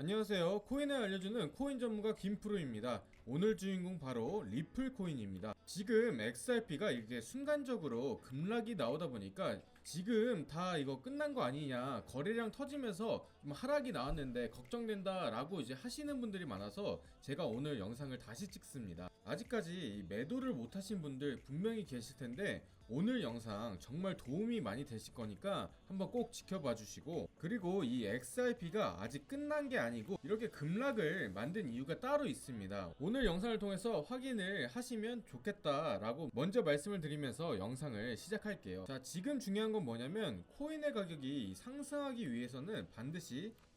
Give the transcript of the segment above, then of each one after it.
안녕하세요. 코인을 알려주는 코인 전문가 김프로입니다. 오늘 주인공 바로 리플 코인입니다. 지금 XRP가 이렇게 순간적으로 급락이 나오다 보니까 지금 다 이거 끝난 거 아니냐 거래량 터지면서 좀 하락이 나왔는데 걱정된다 라고 이제 하시는 분들이 많아서 제가 오늘 영상을 다시 찍습니다. 아직까지 이 매도를 못 하신 분들 분명히 계실 텐데 오늘 영상 정말 도움이 많이 되실 거니까 한번 꼭 지켜봐 주시고 그리고 이 XRP가 아직 끝난 게 아니고 이렇게 급락을 만든 이유가 따로 있습니다. 오늘 영상을 통해서 확인을 하시면 좋겠다 라고 먼저 말씀을 드리면서 영상을 시작할게요. 자, 지금 중요한 건 뭐냐면 코인의 가격이 상승하기 위해서는 반드시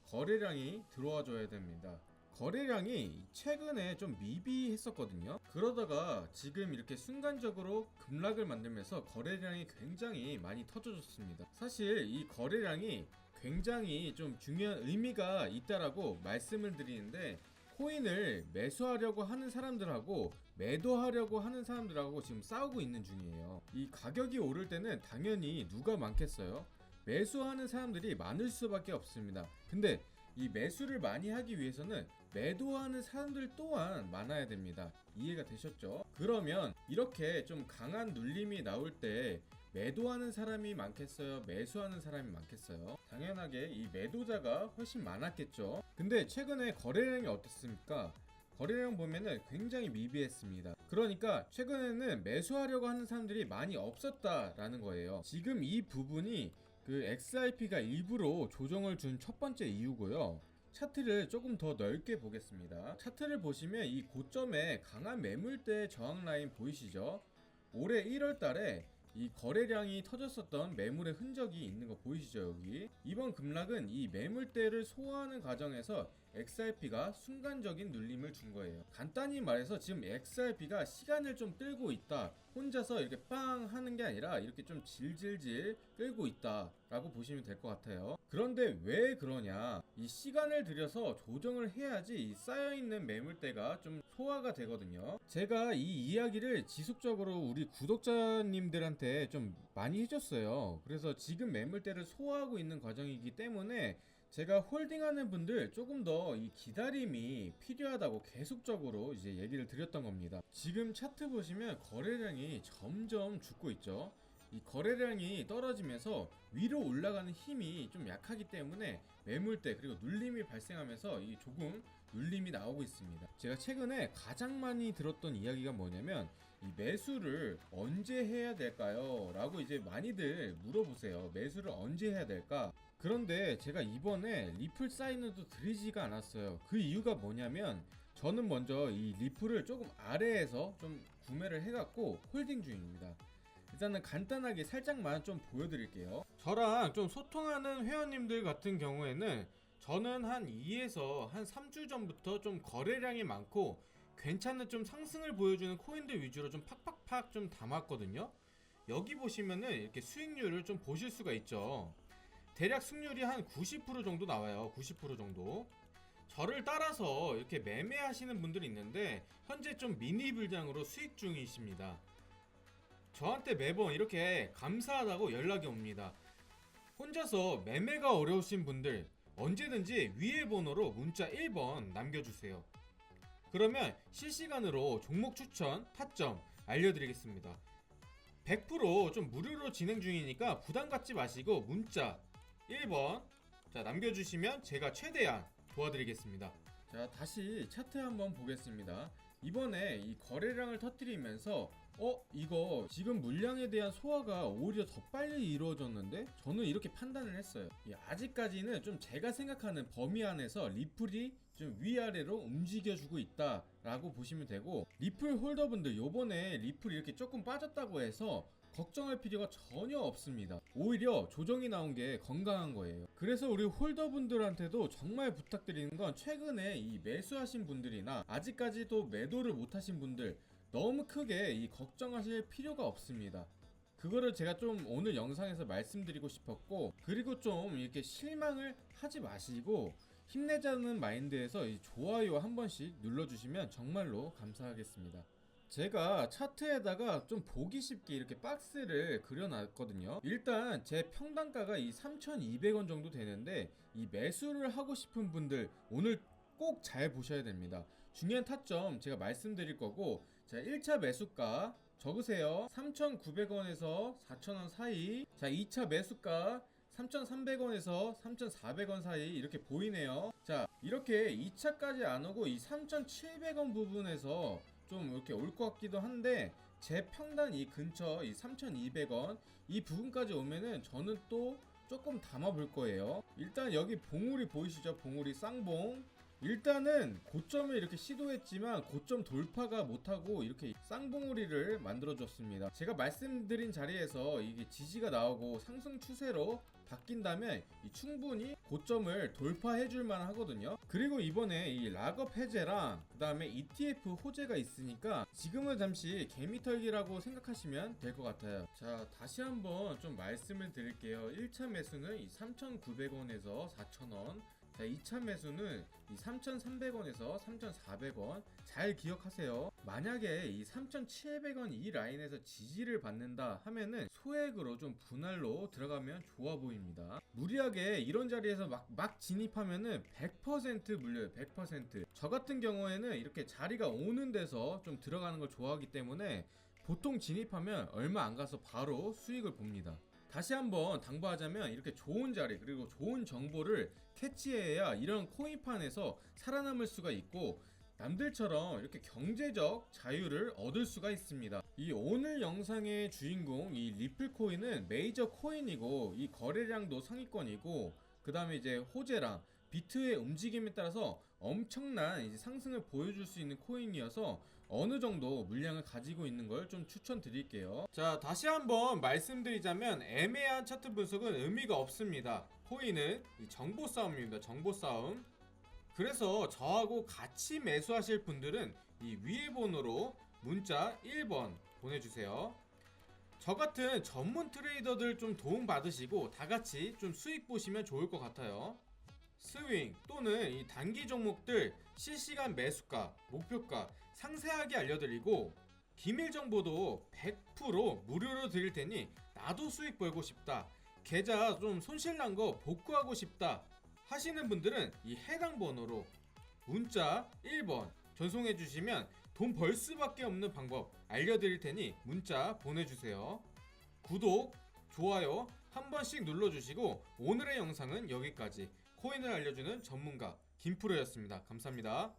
거래량이 들어와 줘야 됩니다. 거래량이 최근에 좀 미비했었거든요. 그러다가 지금 이렇게 순간적으로 급락을 만들면서 거래량이 굉장히 많이 터져졌습니다. 사실 이 거래량이 굉장히 좀 중요한 의미가 있다라고 말씀을 드리는데 코인을 매수하려고 하는 사람들하고 매도하려고 하는 사람들하고 지금 싸우고 있는 중이에요. 이 가격이 오를 때는 당연히 누가 많겠어요? 매수하는 사람들이 많을 수밖에 없습니다. 근데 이 매수를 많이 하기 위해서는 매도하는 사람들 또한 많아야 됩니다. 이해가 되셨죠? 그러면 이렇게 좀 강한 눌림이 나올 때 매도하는 사람이 많겠어요? 매수하는 사람이 많겠어요? 당연하게 이 매도자가 훨씬 많았겠죠? 근데 최근에 거래량이 어떻습니까? 거래량 보면은 굉장히 미비했습니다. 그러니까 최근에는 매수하려고 하는 사람들이 많이 없었다라는 거예요. 지금 이 부분이 그 XRP가 일부러 조정을 준 첫 번째 이유고요. 차트를 조금 더 넓게 보겠습니다. 차트를 보시면 이 고점에 강한 매물대 저항 라인 보이시죠? 올해 1월 달에 이 거래량이 터졌었던 매물의 흔적이 있는 거 보이시죠 여기? 이번 급락은 이 매물대를 소화하는 과정에서 XRP가 순간적인 눌림을 준 거예요. 간단히 말해서 지금 XRP가 시간을 좀 끌고 있다. 혼자서 이렇게 빵 하는 게 아니라 이렇게 좀 질질질 끌고 있다 라고 보시면 될 것 같아요. 그런데 왜 그러냐? 이 시간을 들여서 조정을 해야지 이 쌓여있는 매물대가 좀 소화가 되거든요. 제가 이 이야기를 지속적으로 우리 구독자님들 한테 좀 많이 해줬어요 그래서 지금 매물대를 소화하고 있는 과정이기 때문에 제가 홀딩하는 분들 조금 더 이 기다림이 필요하다고 계속적으로 이제 얘기를 드렸던 겁니다. 지금 차트 보시면 거래량이 점점 죽고 있죠. 이 거래량이 떨어지면서 위로 올라가는 힘이 좀 약하기 때문에 매물대 그리고 눌림이 발생하면서 이 조금 눌림이 나오고 있습니다. 제가 최근에 가장 많이 들었던 이야기가 뭐냐면 이 매수를 언제 해야 될까요? 라고 이제 많이들 물어보세요. 매수를 언제 해야 될까? 그런데 제가 이번에 리플 사인을도 드리지가 않았어요. 그 이유가 뭐냐면 저는 먼저 이 리플을 조금 아래에서 좀 구매를 해갖고 홀딩 중입니다. 일단은 간단하게 살짝만 좀 보여드릴게요. 저랑 좀 소통하는 회원님들 같은 경우에는 저는 한 2에서 한 3주 전부터 좀 거래량이 많고 괜찮은 좀 상승을 보여주는 코인들 위주로 좀 팍팍팍 좀 담았거든요. 여기 보시면은 이렇게 수익률을 좀 보실 수가 있죠. 대략 승률이 한 90% 정도 나와요. 90% 정도. 저를 따라서 이렇게 매매하시는 분들이 있는데 현재 좀 미니 불장으로 수익 중이십니다. 저한테 매번 이렇게 감사하다고 연락이 옵니다. 혼자서 매매가 어려우신 분들 언제든지 위에 번호로 문자 1번 남겨주세요. 그러면 실시간으로 종목 추천, 타점 알려드리겠습니다. 100%좀 무료로 진행 중이니까 부담 갖지 마시고 문자 1번 자 남겨주시면 제가 최대한 도와드리겠습니다. 자 다시 차트 한번 보겠습니다. 이번에 이 거래량을 터뜨리면서 어 이거 지금 물량에 대한 소화가 오히려 더 빨리 이루어졌는데 저는 이렇게 판단을 했어요. 이 아직까지는 좀 제가 생각하는 범위 안에서 리플이 좀 위아래로 움직여주고 있다라고 보시면 되고 리플 홀더분들 요번에 리플 이렇게 조금 빠졌다고 해서 걱정할 필요가 전혀 없습니다. 오히려 조정이 나온 게 건강한 거예요. 그래서 우리 홀더분들한테도 정말 부탁드리는 건 최근에 이 매수하신 분들이나 아직까지도 매도를 못 하신 분들 너무 크게 이 걱정하실 필요가 없습니다. 그거를 제가 좀 오늘 영상에서 말씀드리고 싶었고 그리고 좀 이렇게 실망을 하지 마시고 힘내자는 마인드에서 이 좋아요 한 번씩 눌러주시면 정말로 감사하겠습니다. 제가 차트에다가 좀 보기 쉽게 이렇게 박스를 그려놨거든요. 일단 제 평단가가 이 3,200원 정도 되는데 이 매수를 하고 싶은 분들 오늘 꼭 잘 보셔야 됩니다. 중요한 타점 제가 말씀드릴 거고 자 1차 매수가 적으세요. 3,900원에서 4,000원 사이. 자 2차 매수가 3,300원에서 3,400원 사이 이렇게 보이네요. 자, 이렇게 2차까지 안 오고 이 3,700원 부분에서 좀 이렇게 올 것 같기도 한데 제 평단 이 근처 이 3,200원 이 부분까지 오면은 저는 또 조금 담아 볼 거예요. 일단 여기 봉우리 보이시죠? 봉우리 쌍봉. 일단은 고점을 이렇게 시도했지만 고점 돌파가 못하고 이렇게 쌍봉우리를 만들어줬습니다. 제가 말씀드린 자리에서 이게 지지가 나오고 상승 추세로 바뀐다면 이 충분히 고점을 돌파해줄 만 하거든요. 그리고 이번에 이 락업 해제랑 그 다음에 ETF 호재가 있으니까 지금은 잠시 개미털기라고 생각하시면 될 것 같아요. 자, 다시 한번 좀 말씀을 드릴게요. 1차 매수는 이 3,900원에서 4,000원. 자, 2차 매수는 이 3,300원에서 3,400원 잘 기억하세요. 만약에 이 3,700원 이 라인에서 지지를 받는다 하면은 소액으로 좀 분할로 들어가면 좋아 보입니다. 무리하게 이런 자리에서 막, 막 진입하면은 100% 물려요. 100%. 저 같은 경우에는 이렇게 자리가 오는 데서 좀 들어가는 걸 좋아하기 때문에 보통 진입하면 얼마 안 가서 바로 수익을 봅니다. 다시 한번 당부하자면 이렇게 좋은 자리 그리고 좋은 정보를 캐치해야 이런 코인판에서 살아남을 수가 있고 남들처럼 이렇게 경제적 자유를 얻을 수가 있습니다. 이 오늘 영상의 주인공 이 리플 코인은 메이저 코인이고 이 거래량도 상위권이고 그 다음에 이제 호재랑 비트의 움직임에 따라서 엄청난 상승을 보여줄 수 있는 코인이어서 어느 정도 물량을 가지고 있는 걸 좀 추천드릴게요. 자, 다시 한번 말씀드리자면 애매한 차트 분석은 의미가 없습니다. 이 정보 싸움입니다. 정보 싸움. 그래서 저하고 같이 매수하실 분들은 이 위에 번호로 문자 1번 보내주세요. 저 같은 전문 트레이더들 좀 도움 받으시고 다 같이 좀 수익 보시면 좋을 것 같아요. 스윙 또는 이 단기 종목들 실시간 매수가, 목표가 상세하게 알려드리고 기밀 정보도 100% 무료로 드릴 테니 나도 수익 벌고 싶다. 계좌 좀 손실 난 거 복구하고 싶다. 하시는 분들은 이 해당 번호로 문자 1번 전송해 주시면 돈 벌 수밖에 없는 방법 알려드릴 테니 문자 보내주세요. 구독, 좋아요 한 번씩 눌러주시고 오늘의 영상은 여기까지 코인을 알려주는 전문가 김프로였습니다. 감사합니다.